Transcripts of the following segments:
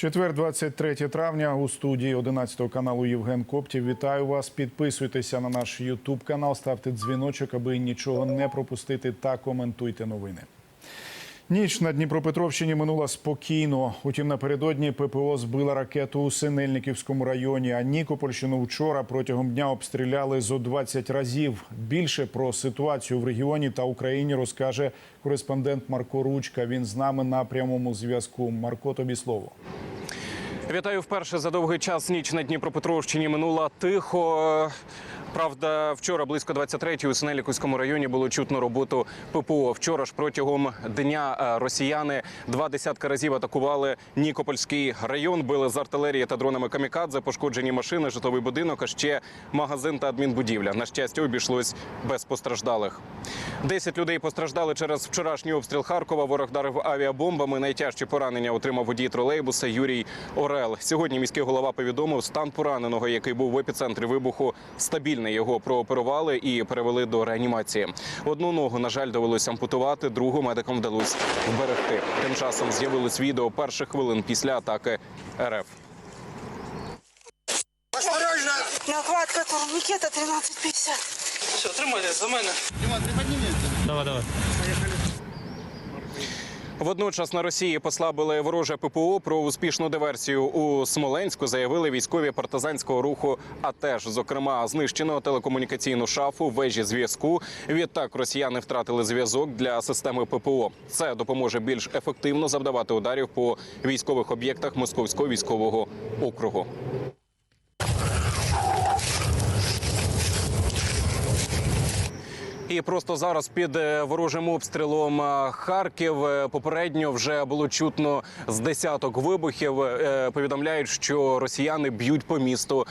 Четвер, 23 травня у студії 11 каналу Євген Коптів. Вітаю вас. Підписуйтеся на наш Ютуб канал, ставте дзвіночок, аби нічого не пропустити та коментуйте новини. Ніч на Дніпропетровщині минула спокійно. Утім, напередодні ППО збила ракету у Синельниківському районі. А Нікопольщину вчора протягом дня обстріляли зо 20 разів. Більше про ситуацію в регіоні та Україні розкаже кореспондент Марко Ручка. Він з нами на прямому зв'язку. Марко, тобі слово. Вітаю вперше за довгий час. Ніч на Дніпропетровщині минула тихо. Правда, вчора близько 23-ї у Синеліківському районі було чутно роботу ППО. Вчора ж протягом дня е, росіяни два десятка разів атакували Нікопольський район, били з артилерії та дронами камікадзе, пошкоджені машини, житловий будинок, а ще магазин та адмінбудівля. На щастя, обійшлось без постраждалих. Десять людей постраждали через вчорашній обстріл Харкова. Ворог вдарив авіабомбами. Найтяжчі поранення отримав водій тролейбуса Юрій Орел. Сьогодні міський голова повідомив стан пораненого, який був в епіцентрі вибуху. Стабільний його прооперували і перевели до реанімації. Одну ногу, на жаль, довелось ампутувати, другу медикам вдалося вберегти. Тим часом з'явилось відео перших хвилин після атаки РФ. Нахватка турнікета 13,50. Все, тримайте за мене. Давай, давай. Водночас на Росії послабили вороже ППО про успішну диверсію у Смоленську. Заявили військові партизанського руху. А теж, зокрема, знищено телекомунікаційну шафу, вежі зв'язку. Відтак росіяни втратили зв'язок для системи ППО. Це допоможе більш ефективно завдавати ударів по військових об'єктах Московського військового округу. І просто зараз під е, ворожим обстрілом е, Харків е, попередньо вже було чутно з десяток вибухів. Повідомляють, що росіяни б'ють по місту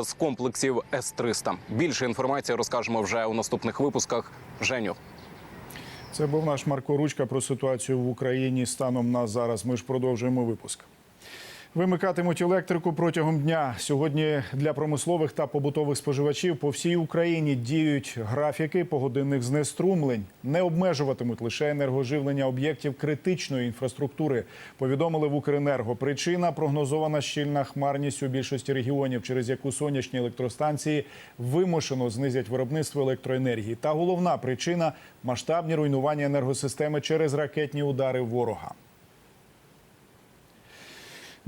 з комплексів С-300. Більше інформації розкажемо вже у наступних випусках. Женю. Це був наш Марко Ручка про ситуацію в Україні станом на зараз. Ми ж продовжуємо випуск. Вимикатимуть електрику протягом дня. Сьогодні для промислових та побутових споживачів по всій Україні діють графіки погодинних знеструмлень. Не обмежуватимуть лише енергоживлення об'єктів критичної інфраструктури. Повідомили в Укренерго. Причина прогнозована щільна хмарність у більшості регіонів, через яку сонячні електростанції вимушено знизять виробництво електроенергії. Та головна причина масштабні руйнування енергосистеми через ракетні удари ворога.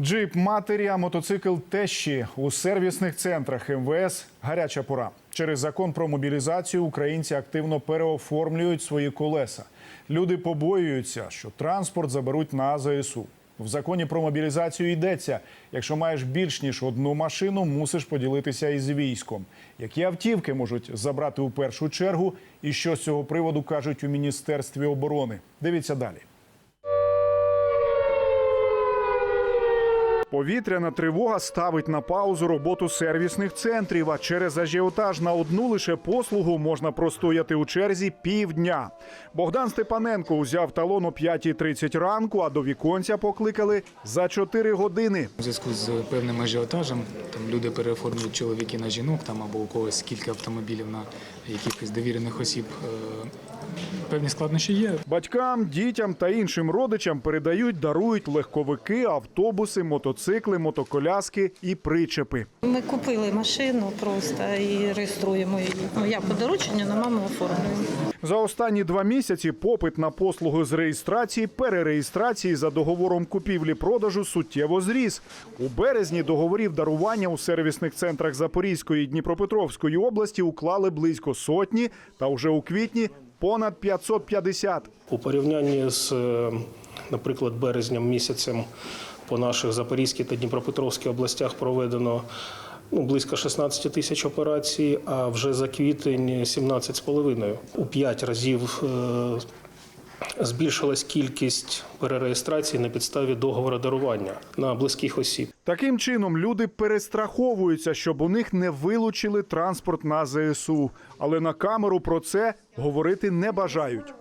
Джип матері, а мотоцикл тещі у сервісних центрах МВС гаряча пора. Через закон про мобілізацію українці активно переоформлюють свої колеса. Люди побоюються, що транспорт заберуть на ЗСУ. В законі про мобілізацію йдеться: якщо маєш більш ніж одну машину, мусиш поділитися із військом. Які автівки можуть забрати у першу чергу, і що з цього приводу кажуть у міністерстві оборони? Дивіться далі. Повітряна тривога ставить на паузу роботу сервісних центрів. А через ажіотаж на одну лише послугу можна простояти у черзі півдня. Богдан Степаненко узяв талон о 5.30 ранку, а до віконця покликали за 4 години. У зв'язку з певним ажіотажем там люди переоформлюють чоловіки на жінок, там або у когось кілька автомобілів на якихось довірених осіб. Певні складнощі є. Батькам, дітям та іншим родичам передають, дарують легковики, автобуси, мотоцикли, мотоколяски і причепи. Ми купили машину просто і реєструємо її. Ну, я по дорученню на маму оформлюю. За останні два місяці попит на послуги з реєстрації, перереєстрації за договором купівлі-продажу суттєво зріс. У березні договорів дарування у сервісних центрах Запорізької і Дніпропетровської області уклали близько сотні, та вже у квітні понад 550. У порівнянні з, е, наприклад, березням місяцем по наших Запорізькій та Дніпропетровській областях проведено ну, близько 16 тисяч операцій, а вже за квітень 17,5. У 5 разів е, збільшилась кількість перереєстрацій на підставі договору дарування на близьких осіб. Таким чином люди перестраховуються, щоб у них не вилучили транспорт на ЗСУ. Але на камеру про це говорити не бажають.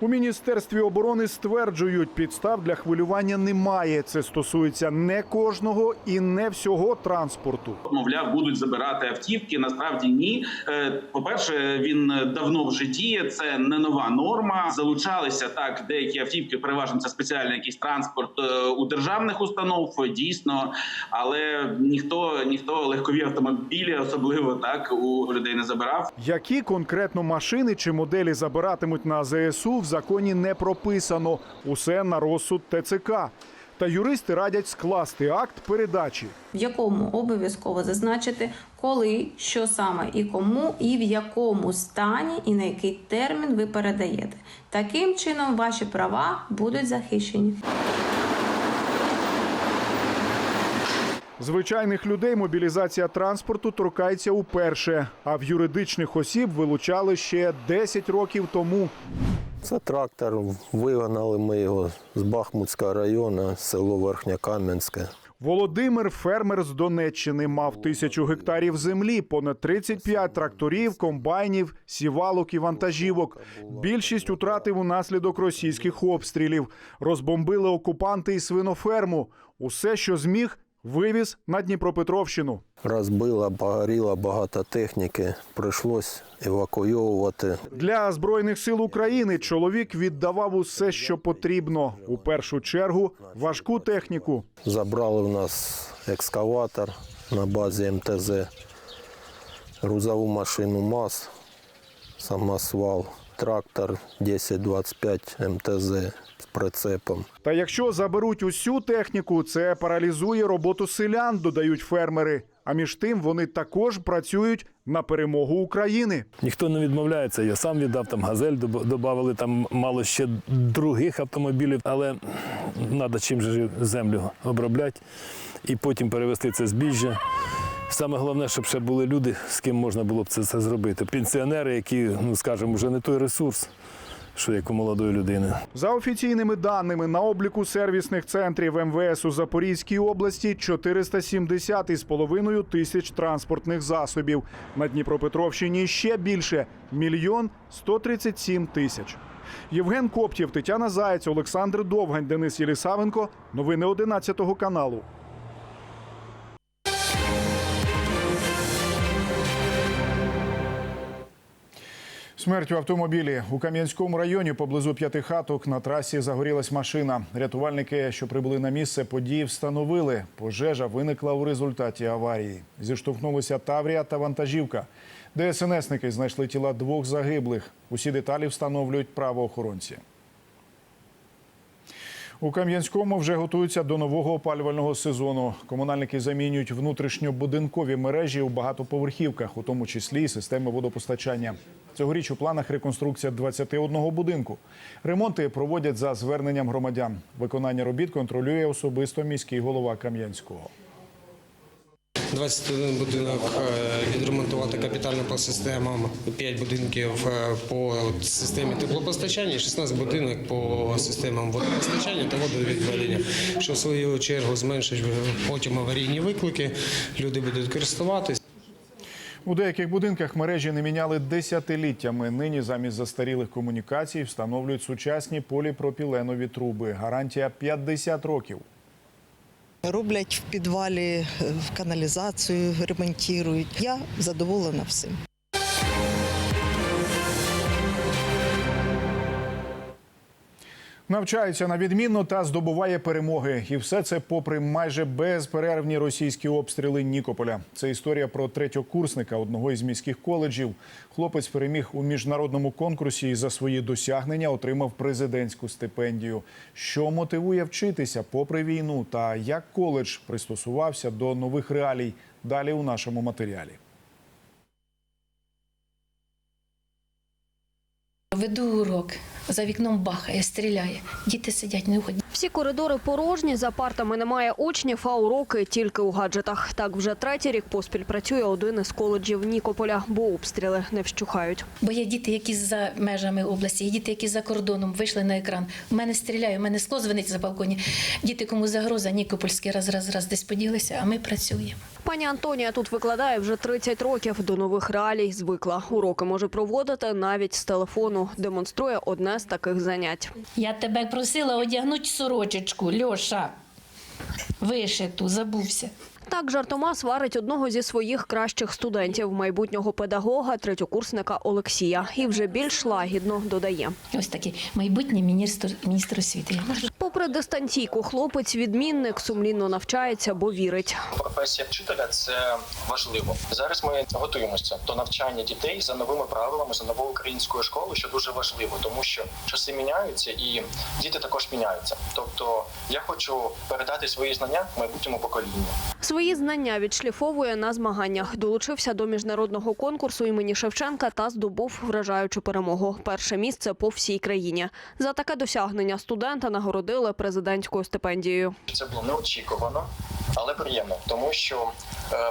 У міністерстві оборони стверджують, підстав для хвилювання немає. Це стосується не кожного і не всього транспорту. мовляв, будуть забирати автівки. Насправді ні. Е, По-перше, він давно вже житті. Це не нова норма. Залучалися так деякі автівки, переважно це спеціальний якийсь транспорт е, у державних установ. Дійсно, але ніхто ніхто легкові автомобілі, особливо так у людей не забирав. Які конкретно машини чи моделі забиратимуть на ЗСУ в законі не прописано. Усе на розсуд ТЦК. Та юристи радять скласти акт передачі. в якому обов'язково зазначити, коли, що саме і кому, і в якому стані, і на який термін ви передаєте. Таким чином, ваші права будуть захищені. Звичайних людей мобілізація транспорту торкається уперше, а в юридичних осіб вилучали ще 10 років тому. Це трактор. Вигнали ми його з Бахмутського району, село Верхньокам'янське. Володимир фермер з Донеччини мав тисячу гектарів землі, понад 35 тракторів, комбайнів, сівалок і вантажівок. Більшість утратив унаслідок російських обстрілів. Розбомбили окупанти і свиноферму. Усе, що зміг, вивіз на Дніпропетровщину. Розбила, погоріло багато техніки. Прийшлось евакуйовувати. Для збройних сил України чоловік віддавав усе, що потрібно. У першу чергу важку техніку. Забрали в нас екскаватор на базі МТЗ, грузову машину МАЗ, самосвал, трактор 1025 МТЗ з прицепом. Та якщо заберуть усю техніку, це паралізує роботу селян, додають фермери. А між тим вони також працюють на перемогу України. Ніхто не відмовляється. Я сам віддав там газель, додали там мало ще других автомобілів, але треба чим же землю обробляти і потім перевести це збіжжя. Саме головне, щоб ще були люди, з ким можна було б це, це зробити. Пенсіонери, які, ну скажімо, вже не той ресурс, що як у молодої людини. За офіційними даними на обліку сервісних центрів МВС у Запорізькій області 470 із половиною тисяч транспортних засобів. На Дніпропетровщині ще більше мільйон 137 тисяч. Євген Коптєв, Тетяна Заєць, Олександр Довгань, Денис Єлісавенко. Новини 11 каналу. Смерть у автомобілі у Кам'янському районі поблизу п'яти хаток на трасі загорілась машина. Рятувальники, що прибули на місце події, встановили. Пожежа виникла у результаті аварії. Зіштовхнулися Таврія та вантажівка. ДСНСники знайшли тіла двох загиблих. Усі деталі встановлюють правоохоронці. У Кам'янському вже готуються до нового опалювального сезону. Комунальники замінюють внутрішньобудинкові мережі у багатоповерхівках, у тому числі і системи водопостачання. Цьогоріч у планах реконструкція 21 будинку. Ремонти проводять за зверненням громадян. Виконання робіт контролює особисто міський голова Кам'янського. 21 будинок е, відремонтувати капітально по системам, 5 будинків е, по системі теплопостачання, 16 будинок по системам водопостачання та водовідведення, що в свою чергу зменшить потім аварійні виклики. Люди будуть користуватись. У деяких будинках мережі не міняли десятиліттями. Нині замість застарілих комунікацій встановлюють сучасні поліпропіленові труби. Гарантія 50 років. Роблять в підвалі е, каналізацію, ремонтують. Я задоволена всім. Навчається на відмінно та здобуває перемоги. І все це попри майже безперервні російські обстріли Нікополя. Це історія про третьокурсника одного із міських коледжів. Хлопець переміг у міжнародному конкурсі і за свої досягнення отримав президентську стипендію. Що мотивує вчитися попри війну та як коледж пристосувався до нових реалій. Далі у нашому матеріалі. Веду урок. За вікном бахає, стріляє. Діти сидять, не виходять. Всі коридори порожні, за партами немає учнів, а уроки тільки у гаджетах. Так вже третій рік поспіль працює один із коледжів Нікополя, бо обстріли не вщухають. Бо є діти, які за межами області, є діти, які за кордоном вийшли на екран. У мене стріляє, у мене скло звенить за балконі. Діти, кому загроза, Нікопольський раз, раз, раз десь поділися, а ми працюємо. Пані Антонія тут викладає вже 30 років. До нових реалій звикла. Уроки може проводити навіть з телефону. Демонструє одне з таких занять. Я тебе просила одягнути сорочечку, Льоша. Вишиту, забувся. Так жартома сварить одного зі своїх кращих студентів, майбутнього педагога, третьокурсника Олексія. І вже більш лагідно додає. Ось такий майбутній міністр, міністр освіти. Попри дистанційку, хлопець відмінник сумлінно навчається, бо вірить. Професія вчителя це важливо. Зараз ми готуємося до навчання дітей за новими правилами, за новою українською школою, що дуже важливо, тому що часи міняються і діти також міняються. Тобто я хочу передати свої знання майбутньому поколінню. Свої знання відшліфовує на змаганнях. Долучився до міжнародного конкурсу імені Шевченка та здобув вражаючу перемогу. Перше місце по всій країні. За таке досягнення студента нагородили президентською стипендією. Це було неочікувано, але приємно, тому що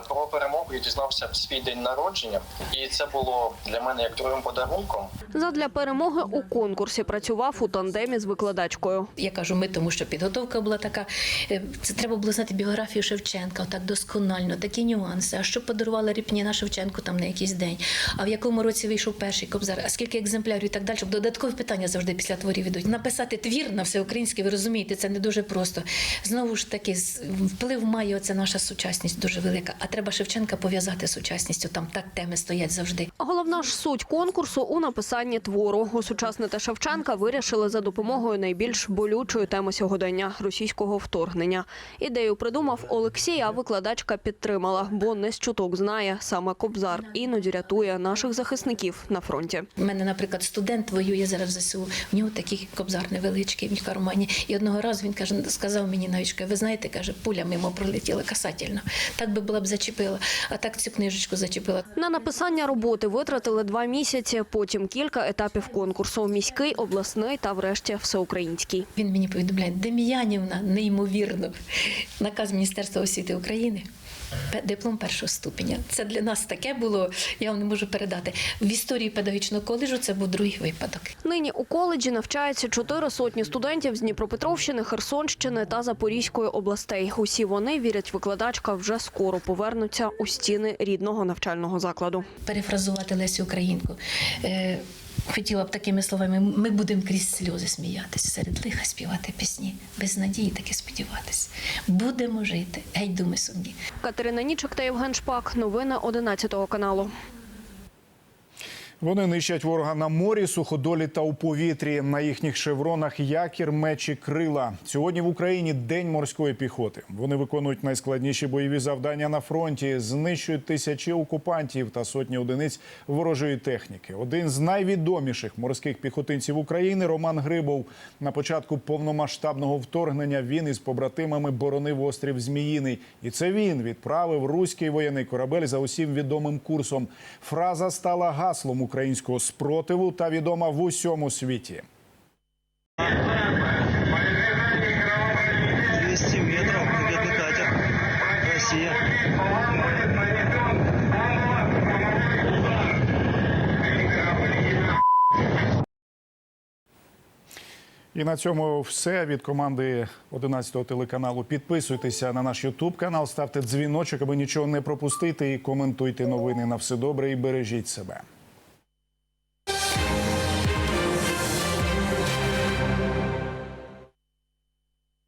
про перемогу я дізнався в свій день народження, і це було для мене як другим подарунком. Задля перемоги у конкурсі працював у тандемі з викладачкою. Я кажу, ми тому, що підготовка була така. е, Це треба було знати біографію Шевченка, так досконально, такі нюанси. А що подарувала Ріпніна Шевченку там на якийсь день? А в якому році вийшов перший кобзар? А скільки екземплярів і так далі? Щоб додаткові питання завжди після творів ідуть. Написати твір на всеукраїнське, ви розумієте, це не дуже просто. Знову ж таки, з- вплив має оця наша сучасність дуже велика. А треба Шевченка пов'язати з сучасністю. Там так теми стоять завжди. Головна ж суть конкурсу у написанні твору. Усучаснити Шевченка вирішили за допомогою найбільш болючої теми сьогодення російського вторгнення. Ідею придумав Олексій, а викладачка підтримала, бо не з чуток знає саме Кобзар іноді рятує наших захисників на фронті. У мене, наприклад, студент воює зараз в ЗСУ. В нього такий кобзар невеличкий в кармані. І одного разу він каже, сказав мені навіть, ви знаєте, каже, пуля мимо пролетіла касательно. Так би була б зачепила, а так цю книжечку зачепила. На написання роботи витратили два місяці, потім кілька етапів конкурсу: міський, обласний та, врешті, всеукраїнський. Він мені повідомляє, Дем'янівна, неймовірно. Наказ Міністерства освіти України. Диплом першого ступеня. Це для нас таке було, я вам не можу передати. В історії педагогічного коледжу це був другий випадок. Нині у коледжі навчаються чотири сотні студентів з Дніпропетровщини, Херсонщини та Запорізької областей. Усі вони вірять, викладачка вже скоро повернуться у стіни рідного навчального закладу. перефразувати Лесю Українку. Хотіла б такими словами: ми будемо крізь сльози сміятися, серед лиха співати пісні, без надії таки сподіватись. Будемо жити. Геть думи сумні. Катерина Нічок та Євген Шпак. Новини 11 каналу. Вони нищать ворога на морі, суходолі та у повітрі. На їхніх шевронах якір, мечі, крила. Сьогодні в Україні день морської піхоти. Вони виконують найскладніші бойові завдання на фронті, знищують тисячі окупантів та сотні одиниць ворожої техніки. Один з найвідоміших морських піхотинців України Роман Грибов. На початку повномасштабного вторгнення він із побратимами боронив острів Зміїний. І це він відправив руський воєнний корабель за усім відомим курсом. Фраза стала гаслом українського спротиву та відома в усьому світі. 200 метров, победный катер. Россия. І на цьому все від команди 11 телеканалу. Підписуйтеся на наш Ютуб канал, ставте дзвіночок, аби нічого не пропустити. І коментуйте новини на все добре і бережіть себе.